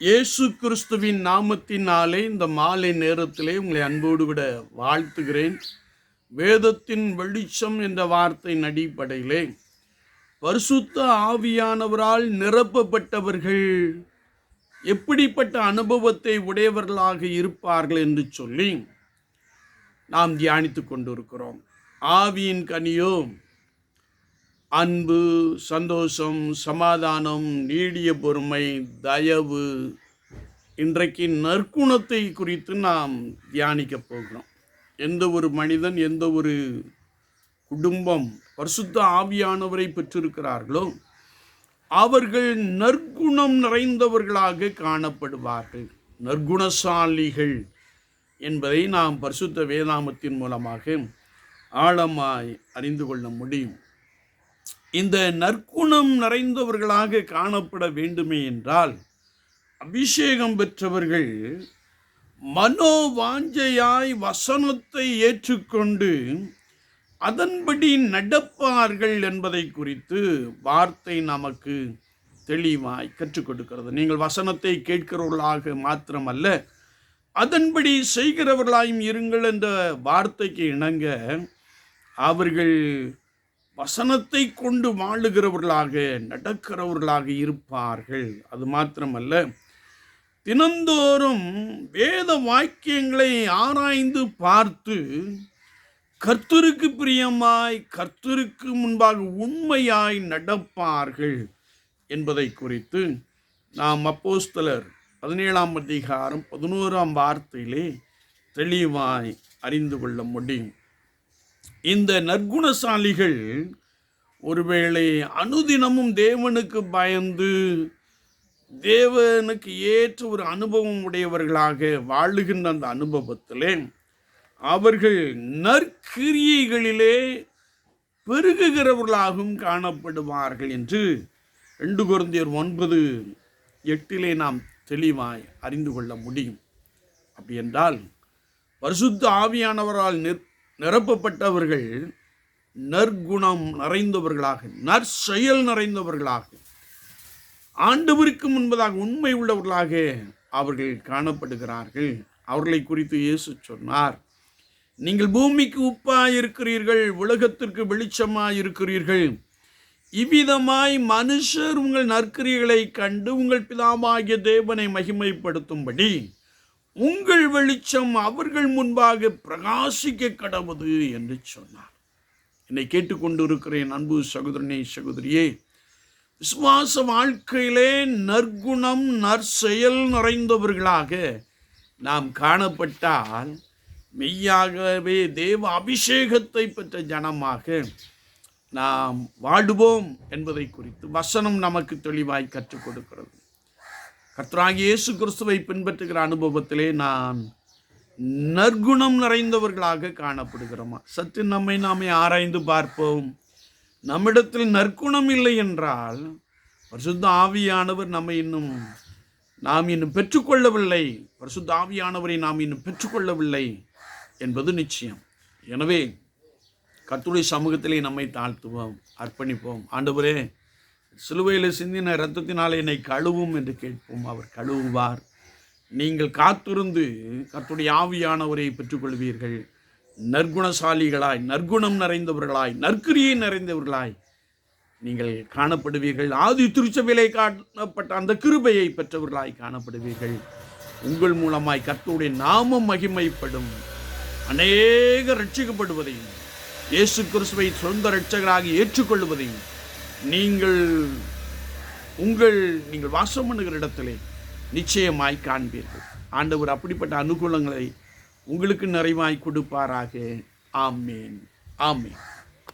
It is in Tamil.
இயேசு கிறிஸ்துவின் நாமத்தினாலே இந்த மாலை நேரத்திலே உங்களை அன்போடு விட வாழ்த்துகிறேன். வேதத்தின் வெளிச்சம் என்ற வார்த்தையின் அடிப்படையிலே பரிசுத்த ஆவியானவரால் நிரப்பப்பட்டவர்கள் எப்படிப்பட்ட அனுபவத்தை உடையவர்களாக இருப்பார்கள் என்று சொல்லி நாம் தியானித்துக் கொண்டிருக்கிறோம். ஆவியின் கனியோ அன்பு சந்தோஷம் சமாதானம் நீடிய பொறுமை தயவு இன்றைக்கு நற்குணத்தை குறித்து நாம் தியானிக்கப் போகிறோம். எந்த ஒரு மனிதன் எந்த ஒரு குடும்பம் பரிசுத்த ஆவியானவரை பெற்றிருக்கிறார்களோ அவர்கள் நற்குணம் நிறைந்தவர்களாக காணப்படுவார்கள். நற்குணசாலிகள் என்பதை நாம் பரிசுத்த வேதாமத்தின் மூலமாக ஆழமாய் அறிந்து கொள்ள முடியும். இந்த நற்குணம் நிறைந்தவர்களாக காணப்பட வேண்டுமே என்றால் அபிஷேகம் பெற்றவர்கள் மனோவாஞ்சையாய் வசனத்தை ஏற்றுக்கொண்டு அதன்படி நடப்பார்கள் என்பதை குறித்து வார்த்தை நமக்கு தெளிவாய் கற்றுக் கொடுக்கிறது. நீங்கள் வசனத்தை கேட்கிறவர்களாக மாத்திரமல்ல அதன்படி செய்கிறவர்களாயும் இருங்கள் என்ற வார்த்தைக்கு இணங்க அவர்கள் வசனத்தை கொண்டு வாழுகிறவர்களாக நடக்கிறவர்களாக இருப்பார்கள். அது மாத்திரமல்ல தினந்தோறும் வேத வாக்கியங்களை ஆராய்ந்து பார்த்து கர்த்தருக்கு பிரியமாய் கர்த்தருக்கு முன்பாக உண்மையாய் நடப்பார்கள் என்பதை குறித்து நாம் அப்போஸ்தலர் பதினேழாம் அதிகாரம் பதினோராம் வார்த்தையிலே தெளிவாய் அறிந்து கொள்ள முடியும். இந்த நற்குணசாலிகள் ஒருவேளை அனுதினமும் தேவனுக்கு பயந்து தேவனுக்கு ஏற்ற ஒரு அனுபவம் உடையவர்களாக வாழுகின்ற அந்த அனுபவத்திலே அவர்கள் நற்கிரியைகளிலே பெருகுகிறவர்களாகவும் காணப்படுவார்கள் என்று ரெண்டு குழந்தையர் ஒன்பது எட்டிலே நாம் தெளிவாய் அறிந்து கொள்ள முடியும். அப்படி என்றால் பரிசுத்த ஆவியானவரால் நிற் நிரப்பப்பட்டவர்கள் நற்குணம் நிறைந்தவர்களாக நற்செயல் நிறைந்தவர்களாக ஆண்டவருக்கு முன்பதாக உண்மை உள்ளவர்களாக அவர்கள் காணப்படுகிறார்கள். அவர்களை குறித்து இயேசு சொன்னார். நீங்கள் பூமிக்கு உப்பாய் இருக்கிறீர்கள் உலகத்திற்கு வெளிச்சமாய் இருக்கிறீர்கள் இவ்விதமாய் மனுஷர் உங்கள் நற்கிரிகளை கண்டு உங்கள் பிதாமாகிய தேவனை மகிமைப்படுத்தும்படி உங்கள் வெளிச்சம் அவர்கள் முன்பாக பிரகாசிக்க கடவுது என்று சொன்னார். என்னை கேட்டுக்கொண்டு இருக்கிறேன் அன்பு சகோதரனே சகோதரியே. விசுவாச வாழ்க்கையிலே நற்குணம் நற்செயல் நிறைந்தவர்களாக நாம் காணப்பட்டால் மெய்யாகவே தேவ அபிஷேகத்தை பெற்ற ஜனமாக நாம் வாடுவோம் என்பதை குறித்து வசனம் நமக்கு தெளிவாய் கற்றுக் கொடுக்கிறது. கர்த்தராகி இயேசு கிறிஸ்துவை பின்பற்றுகிற அனுபவத்திலே நான் நற்குணம் நிறைந்தவர்களாக காணப்படுகிறோமா? சற்று நம்மை நாமே ஆராய்ந்து பார்ப்போம். நம்மிடத்தில் நற்குணம் இல்லை என்றால் பரிசுத்த ஆவியானவர் நம்மை இன்னும் நாம் இன்னும் பெற்றுக்கொள்ளவில்லை. பரிசுத்த ஆவியானவரை நாம் இன்னும் பெற்றுக்கொள்ளவில்லை என்பது நிச்சயம். எனவே கத்துடைய சமூகத்திலே நம்மை தாழ்த்துவோம் அர்ப்பணிப்போம். ஆண்டவரே சிலுவையில் சிந்தின இரத்தத்தினால் என்னை கழுவும் என்று கேட்போம். அவர் கழுவுவார். நீங்கள் காத்திருந்து கத்துடைய ஆவியானவரை பெற்றுக்கொள்வீர்கள். நற்குணசாலிகளாய் நற்குணம் நிறைந்தவர்களாய் நற்கிரியை நிறைந்தவர்களாய் நீங்கள் காணப்படுவீர்கள். ஆதி திருச்சபையிலே காணப்பட்ட அந்த கிருபையை பெற்றவர்களாய் காணப்படுவீர்கள். உங்கள் மூலமாய் கர்த்தருடைய நாமம் மகிமைப்படும். அநேக ரட்சிக்கப்படுவதையும் இயேசு கிறிஸ்துவை சொந்த ரட்சகராக ஏற்றுக்கொள்வதையும் நீங்கள் உங்கள் நீங்கள் வாசம் பண்ணுகிற இடத்திலே நிச்சயமாய் காண்பீர்கள். ஆண்டவர் அப்படிப்பட்ட அனுகூலங்களை உங்களுக்கு நிறைவாய் கொடுப்பாராக. ஆமேன். ஆமேன்.